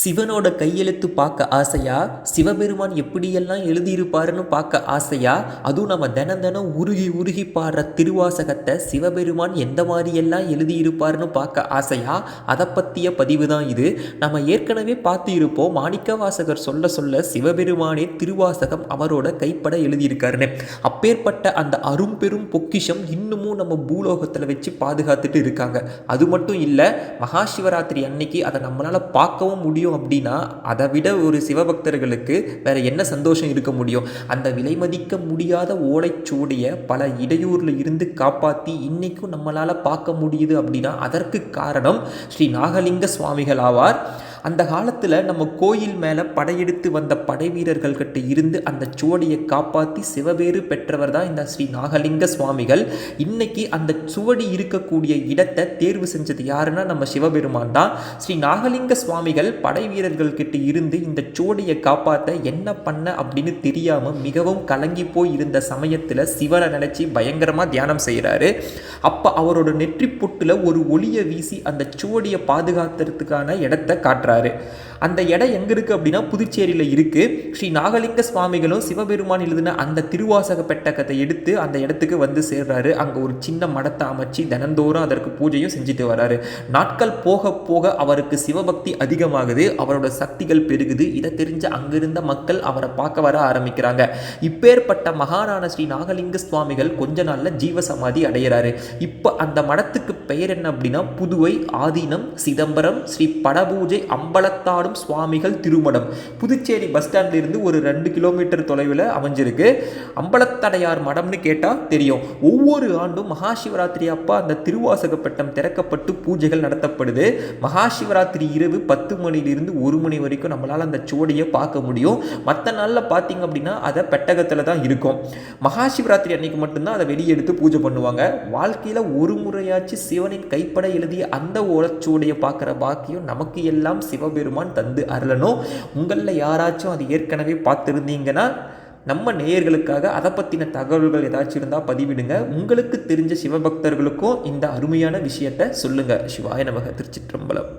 சிவனோட கையெழுத்து பார்க்க ஆசையா? சிவபெருமான் எப்படியெல்லாம் எழுதியிருப்பாருன்னு பார்க்க ஆசையா? அதுவும் நம்ம தினம் தினம் உருகி உருகி பாடுற திருவாசகத்தை சிவபெருமான் எந்த மாதிரியெல்லாம் எழுதியிருப்பாருன்னு பார்க்க ஆசையா? அதை பற்றிய பதிவு தான் இது. நம்ம ஏற்கனவே பார்த்து இருப்போம் மாணிக்க வாசகர் சொல்ல சொல்ல சிவபெருமானே திருவாசகம் அவரோட கைப்பட எழுதியிருக்காருன்னு. அப்பேற்பட்ட அந்த அரும்பெரும் பொக்கிஷம் இன்னமும் நம்ம பூலோகத்தில் வச்சு பாதுகாத்துட்டு இருக்காங்க. அது மட்டும் இல்லை மகாசிவராத்திரி அன்னைக்கு அதை நம்மளால் பார்க்கவும் முடியும் அப்படின்னா அதை விட ஒரு சிவபக்தர்களுக்கு வேற என்ன சந்தோஷம் இருக்க முடியும்? அந்த விலை மதிக்க முடியாத ஓலைச்சுவடியை பல இடையூரில் இருந்து காப்பாற்றி இன்னைக்கும் நம்மளால் பார்க்க முடியுது அப்படின்னா அதற்கு காரணம் ஸ்ரீ நாகலிங்க சுவாமிகள் ஆவார். அந்த காலத்தில் நம்ம கோயில் மேலே படையெடுத்து வந்த படை வீரர்கள்கிட்ட இருந்து அந்த சுவடியை காப்பாற்றி சிவபேறு பெற்றவர் தான் இந்த ஸ்ரீ நாகலிங்க சுவாமிகள். இன்னைக்கு அந்த சுவடி இருக்கக்கூடிய இடத்தை தேர்வு செஞ்சது யாருன்னா நம்ம சிவபெருமான் தான். ஸ்ரீ நாகலிங்க சுவாமிகள் படை வீரர்கள்கிட்ட இருந்து இந்த சுவடியை காப்பாற்ற என்ன பண்ண அப்படின்னு தெரியாமல் மிகவும் கலங்கி போய் இருந்த சமயத்தில் சிவனை நினச்சி பயங்கரமாக தியானம் செய்கிறாரு அப்போ அவரோட நெற்றி பொட்டில் ஒரு ஒளியை வீசி அந்த சுவடியை பாதுகாத்துறதுக்கான இடத்தை காட்டுறாரு. அந்த இடம் எங்கே இருக்குது அப்படின்னா புதுச்சேரியில் இருக்குது ஸ்ரீ நாகலிங்க சுவாமிகளும் சிவபெருமான் எழுதின அந்த திருவாசக பெட்டகத்தை எடுத்து அந்த இடத்துக்கு வந்து சேர்றாரு. அங்கே ஒரு சின்ன மடத்தை அமைச்சு தினந்தோறும் அதற்கு பூஜையும் செஞ்சுட்டு வராரு. நாட்கள் போக போக அவருக்கு சிவபக்தி அதிகமாகுது. அவரோட சக்திகள் பெருகுது. இதை தெரிஞ்ச அங்கிருந்த மக்கள் அவரை பார்க்க வர ஆரம்பிக்கிறாங்க. இப்பேற்பட்ட மகாராண ஸ்ரீ நாகலிங்க சுவாமிகள் கொஞ்ச நாளில் ஜீவசமாதி அடைகிறாரு இப்போ அந்த மடத்துக்கு பெயர் என்ன அப்படின்னா புதுவை ஆதீனம் சிதம்பரம் ஸ்ரீ படபூஜை அம்பலத்தாடும் சுவாமிகள் திருமடம். புதுச்சேரி பஸ் ஸ்டாண்ட்ல இருந்து ஒரு ரெண்டு கிலோமீட்டர் தொலைவில் அமைஞ்சிருக்கு. அம்பலத்தடையார் மடம்னு கேட்டால் தெரியும். ஒவ்வொரு ஆண்டும் மகாசிவராத்திரி அப்பா அந்த திருவாசகப்பட்டம் திறக்கப்பட்டு பூஜைகள் நடத்தப்படுது. மகாசிவராத்திரி இரவு பத்து மணிலிருந்து ஒரு மணி வரைக்கும் நம்மளால் அந்த சுவடியை பார்க்க முடியும். மற்ற நாளில் பார்த்தீங்க அப்படின்னா அதை பெட்டகத்தில் தான் இருக்கும். மகாசிவராத்திரி அன்னைக்கு மட்டும்தான் அதை வெளியே எடுத்து பூஜை பண்ணுவாங்க. வாழ்க்கையில் ஒரு முறையாச்சு சிவனின் கைப்பட எழுதிய அந்த ஓலச்சுவடியை பார்க்குற பாக்கியம் நமக்கு எல்லாம் சிவபெருமான் தந்து அருளணும் உங்களில் யாராச்சும் அது ஏற்கனவே பார்த்துருந்தீங்கன்னா நம்ம நேயர்களுக்காக அதை பற்றின தகவல்கள் ஏதாச்சும் இருந்தால் பதிவிடுங்க. உங்களுக்கு தெரிஞ்ச சிவபக்தர்களுக்கும் இந்த அருமையான விஷயத்தை சொல்லுங்கள் சிவாய நமக திருச்சிற்றம்பலம்.